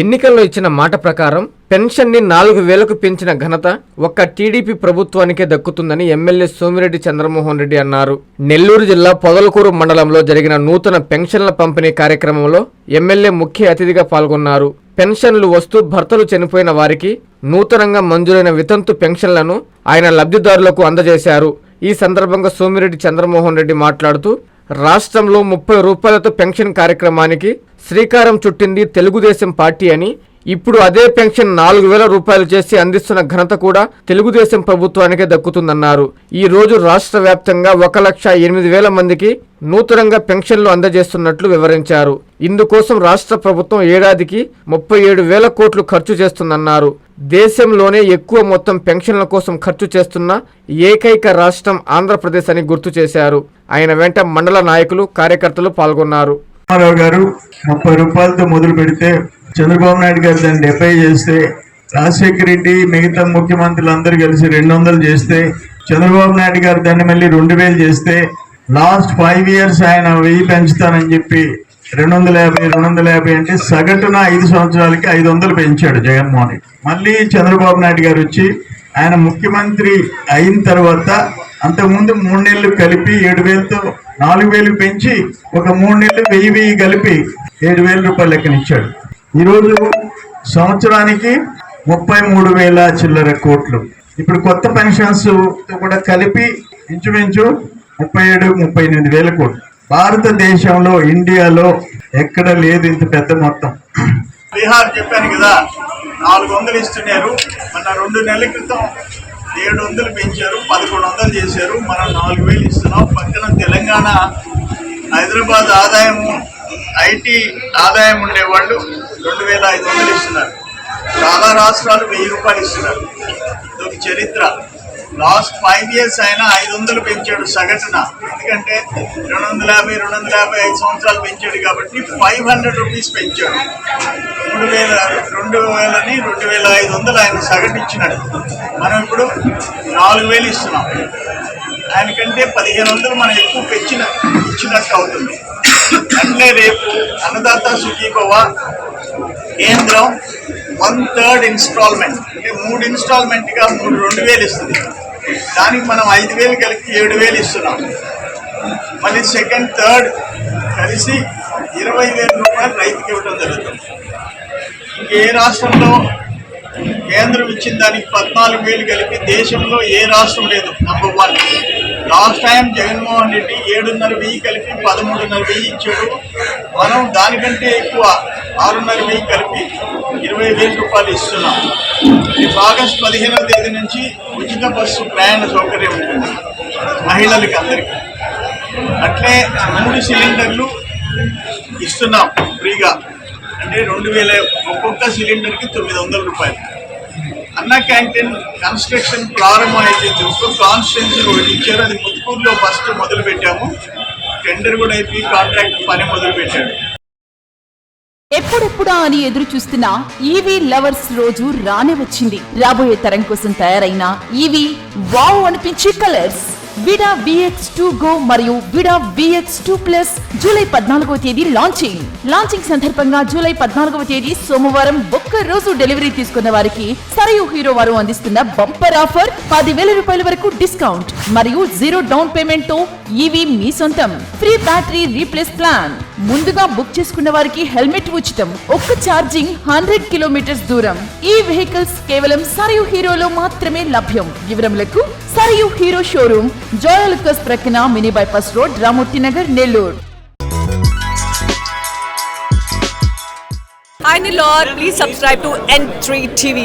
ఎన్నికల్లో ఇచ్చిన మాట ప్రకారం పెన్షన్ని నాలుగు వేలకు పెంచిన ఘనత ఒక్క టీడీపీ ప్రభుత్వానికే దక్కుతుందని ఎమ్మెల్యే సోమిరెడ్డి చంద్రమోహన్ రెడ్డి అన్నారు. నెల్లూరు జిల్లా పొదలకూరు మండలంలో జరిగిన నూతన పెన్షన్ల పంపిణీ కార్యక్రమంలో ఎమ్మెల్యే ముఖ్య అతిథిగా పాల్గొన్నారు. పెన్షన్లు వస్తూ భర్తలు చనిపోయిన వారికి నూతనంగా మంజూరైన వితంతు పెన్షన్లను ఆయన లబ్ధిదారులకు అందజేశారు. ఈ సందర్భంగా సోమిరెడ్డి చంద్రమోహన్ రెడ్డి మాట్లాడుతూ రాష్ట్రంలో ముప్పై రూపాయలతో పెన్షన్ కార్యక్రమానికి శ్రీకారం చుట్టింది తెలుగుదేశం పార్టీ అని. ఇప్పుడు అదే పెన్షన్ నాలుగు వేల రూపాయలు చేసి అందిస్తున్న ఘనత కూడా తెలుగుదేశం ప్రభుత్వానికే దక్కుతుందన్నారు. ఈ రోజు రాష్ట్ర వ్యాప్తంగా ఒక లక్ష ఎనిమిది వేల మందికి నూతనంగా పెన్షన్లు అందజేస్తున్నట్లు వివరించారు. ఇందుకోసం రాష్ట్ర ప్రభుత్వం ఏడాదికి ముప్పై ఏడు వేల కోట్లు ఖర్చు చేస్తుందన్నారు. దేశంలోనే ఎక్కువ మొత్తం పెన్షన్ల కోసం ఖర్చు చేస్తున్న ఏకైక రాష్ట్రం ఆంధ్రప్రదేశ్ అని గుర్తు చేశారు. ఆయన వెంట మండల నాయకులు కార్యకర్తలు పాల్గొన్నారు. రామారావు గారు ముప్పై రూపాయలతో మొదలు పెడితే చంద్రబాబు నాయుడు గారు దాన్ని డెబ్బై చేస్తే రాజశేఖర రెడ్డి మిగతా ముఖ్యమంత్రులు అందరూ కలిసి రెండు వందలు చేస్తే చంద్రబాబు నాయుడు గారు దాన్ని మళ్ళీ రెండు వేలు చేస్తే లాస్ట్ ఫైవ్ ఇయర్స్ ఆయన వెయ్యి పెంచుతానని చెప్పి రెండు వందల యాభై రెండు వందల యాభై అంటే సగటున ఐదు సంవత్సరాలకి ఐదు వందలు పెంచాడు జగన్మోహన్ రెడ్డి. మళ్ళీ చంద్రబాబు నాయుడు గారు వచ్చి ఆయన ముఖ్యమంత్రి అయిన తర్వాత అంతకుముందు మూడు నెలలు కలిపి ఏడు వేలతో నాలుగు వేలు పెంచి ఒక మూడు నెలలు వెయ్యి వెయ్యి కలిపి ఏడు వేల రూపాయలు లెక్కనిచ్చాడు. ఈరోజు సంవత్సరానికి ముప్పై మూడు వేల చిల్లర కోట్లు. ఇప్పుడు కొత్త పెన్షన్స్ కూడా కలిపి ఇంచుమించు ముప్పై ఏడు ముప్పై ఎనిమిది వేల కోట్లు. భారతదేశంలో ఇండియాలో ఎక్కడ లేదు ఇంత పెద్ద మొత్తం. బీహార్ చెప్పాను కదా నాలుగు వందలు ఇస్తున్నారు. మన రెండు నెలల క్రితం ఏడు వందలు పెంచారు పదకొండు వందలు చేశారు. మనం నాలుగు వేలు ఇస్తున్నాం. పక్కన తెలంగాణ హైదరాబాద్ ఆదాయం ఐటీ ఆదాయం ఉండేవాళ్ళు రెండు వేల ఐదు వందలు ఇస్తున్నారు. చాలా రాష్ట్రాలు వెయ్యి రూపాయలు ఇస్తున్నారు. ఇదొక చరిత్ర. లాస్ట్ ఫైవ్ ఇయర్స్ అయినా ఐదు వందలు పెంచాడు సగటున ఎందుకంటే రెండు వందల యాభై రెండు వందల యాభై ఐదు సంవత్సరాలు పెంచాడు కాబట్టి ఫైవ్ హండ్రెడ్ రూపీస్ పెంచాడు. మూడు వేల రెండు వేలని రెండు వేల ఐదు వందలు ఆయన సగటు ఇచ్చినాడు మనం ఇప్పుడు నాలుగు వేలు ఇస్తున్నాం. ఆయనకంటే పదిహేను వందలు మనం ఎక్కువ పెంచిన ఇచ్చినట్టు అవుతుంది. అట్లే రేపు అన్నదాత సుఖీభవ కేంద్రం వన్ థర్డ్ ఇన్స్టాల్మెంట్. అంటే మూడు ఇన్స్టాల్మెంట్గా మూడు రెండు వేలు ఇస్తుంది. దానికి మనం ఐదు వేలు కలిపి ఏడు వేలు ఇస్తున్నాం. మళ్ళీ సెకండ్ థర్డ్ కలిసి ఇరవై వేల రూపాయలు రైతుకి ఇవ్వడం జరుగుతుంది. ఇంకే రాష్ట్రంలో కేంద్రం ఇచ్చిన దానికి పద్నాలుగు వేలు కలిపి దేశంలో ఏ రాష్ట్రం లేదు number one last time Jaganmohan Reddy ఏడున్నర వెయ్యి కలిపి పదమూడున్నర వెయ్యి ఇచ్చాడు. మనం దానికంటే ఎక్కువ ఆరున్నర వెయ్యి కలిపి ఇరవై వేల రూపాయలు ఇస్తున్నాం. రేపు ఆగస్టు పదిహేనవ తేదీ నుంచి ఉచిత బస్సు ప్రయాణ సౌకర్యం ఉంటుంది మహిళలకి అందరికీ. అట్లే మూడు సిలిండర్లు ఇస్తున్నాం ఫ్రీగా. అంటే రెండు వేల ఒక్కొక్క సిలిండర్కి తొమ్మిది వందల రూపాయలు. అన్న క్యాంటీన్ కన్స్ట్రక్షన్ ప్రారంభం అయిపోయింది ఒక్కొక్క కాన్స్టెన్సీ ఒకటి ఇచ్చారు. అది ముత్తుకూరులో ఫస్ట్ మొదలు పెట్టాము టెండర్ కూడా అయిపోయి కాంట్రాక్ట్ పని మొదలు పెట్టాడు ఎప్పుడెప్పుడా అని ఎదురు చూస్తున్న ఈవీ లవర్స్ రోజు రానే వచ్చింది. రాబోయే తరం కోసం తయారైన ఈవీ వావ్ అనిపించే colours. Vida VX two go మరియు Vida VX two plus July పద్నాలుగవ తేదీ లాంచింగ్ లాంచింగ్ సందర్భంగా జూలై పద్నాలుగవ తేదీ సోమవారం ఒక్క రోజు డెలివరీ తీసుకున్న వారికి సరయు హీరో వారు అందిస్తున్న బంపర్ ఆఫర్ పదివేల రూపాయల వరకు డిస్కౌంట్ మరియు జీరో డౌన్ పేమెంట్తో ఈవీ మీ సొంతం. Free battery replace plan. ముందుగా బుక్ చేసుకున్న వారికి హెల్మెట్ ఉచితం. ఒక్క ఛార్జింగ్ హండ్రెడ్ కిలోమీటర్స్ దూరం. ఈ వెహికల్స్ కేవలం సరయు హీరోలో మాత్రమే లభ్యం. వివరములకు సరయు హీరో షోరూమ్ జోయల్కస్ ప్రక్కన mini bypass road Ramurthy Nagar Nellore. Hi Nilor, please subscribe to N3 TV.